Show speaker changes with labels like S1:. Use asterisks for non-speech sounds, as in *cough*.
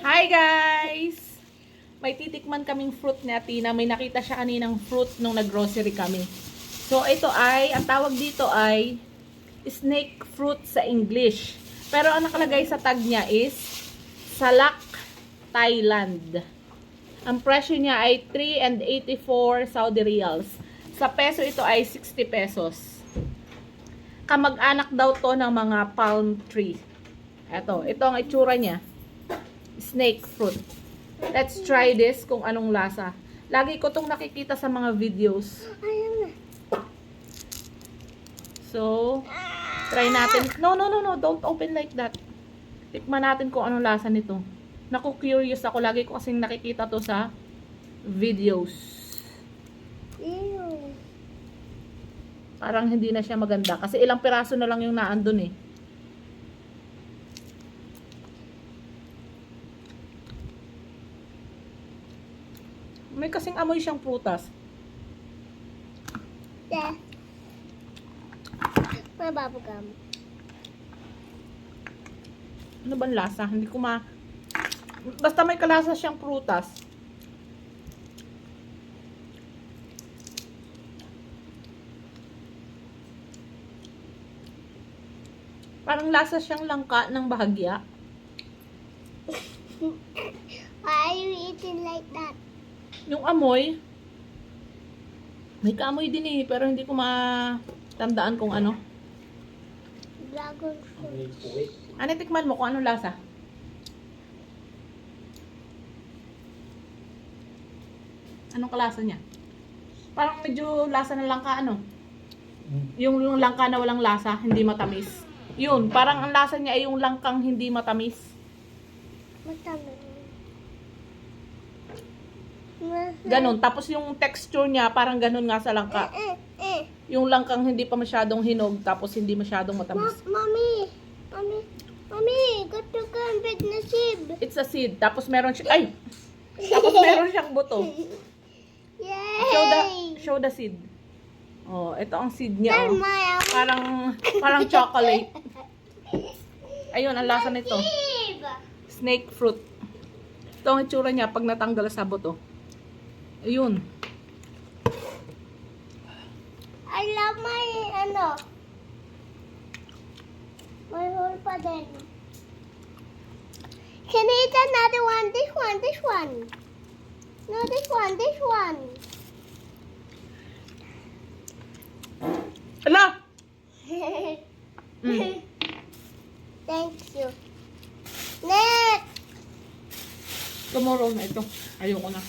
S1: Hi guys! May titikman kaming fruit ni Atina. May nakita siya kaninang fruit nung nag-grocery kami. So ito ay, ang tawag dito ay snake fruit sa English. Pero ang nakalagay sa tag niya is Salak, Thailand. Ang presyo niya ay 3 and 84 Saudi Riyals. Sa peso ito ay 60 pesos. Kamag-anak daw to ng mga palm tree. Ito, ito ang itsura niya. Snake fruit. Let's try this kung anong lasa. Lagi ko tong nakikita sa mga videos. So, try natin. No, no, no, no. Don't open like that. Tikman natin kung anong lasa nito. Naku, curious ako. Lagi ko kasing nakikita to sa videos.
S2: Ew.
S1: Parang hindi na siya maganda. Kasi ilang piraso na lang yung naandun eh. May kasing amoy siyang prutas.
S2: There. May bubblegum.
S1: Ano bang lasa? Hindi ko ma... Basta may kalasa siyang prutas. Parang lasa siyang langka ng bahagya. *laughs*
S2: Why are you eating like that?
S1: Yung amoy, may kaamoy din eh, pero hindi ko matandaan kung ano.
S2: Dragon fruit.
S1: Ano, tikman mo kung anong lasa? Anong kalasa niya? Parang medyo lasa ng langka, ano? Yung, yung langka na walang lasa, hindi matamis. Yun, parang ang lasa niya ay yung langkang hindi matamis.
S2: Matami.
S1: Ganon. Tapos yung texture niya, parang ganon nga sa langka. Yung langkang hindi pa masyadong hinog, tapos hindi masyadong
S2: Ma
S1: matamis.
S2: mommy. Mommy. Mommy, got to and pick the sheep.
S1: It's a seed. Tapos meron siya, ay! Tapos meron siyang buto. *laughs*
S2: Yay!
S1: Show the, show the seed. Oh, ito ang seed niya. Oh. Parang, parang chocolate. *laughs* Ayun, ang lasa nito. Snake fruit. Ito ang itsura niya pag natanggal sa buto. Ayun.
S2: I love my, ano, my whole pa din. Can I eat another one? This one, this one. No, this one, this one.
S1: Ala! Mm. *laughs*
S2: Thank you. Next!
S1: Tomorrow na ito. Ayoko na.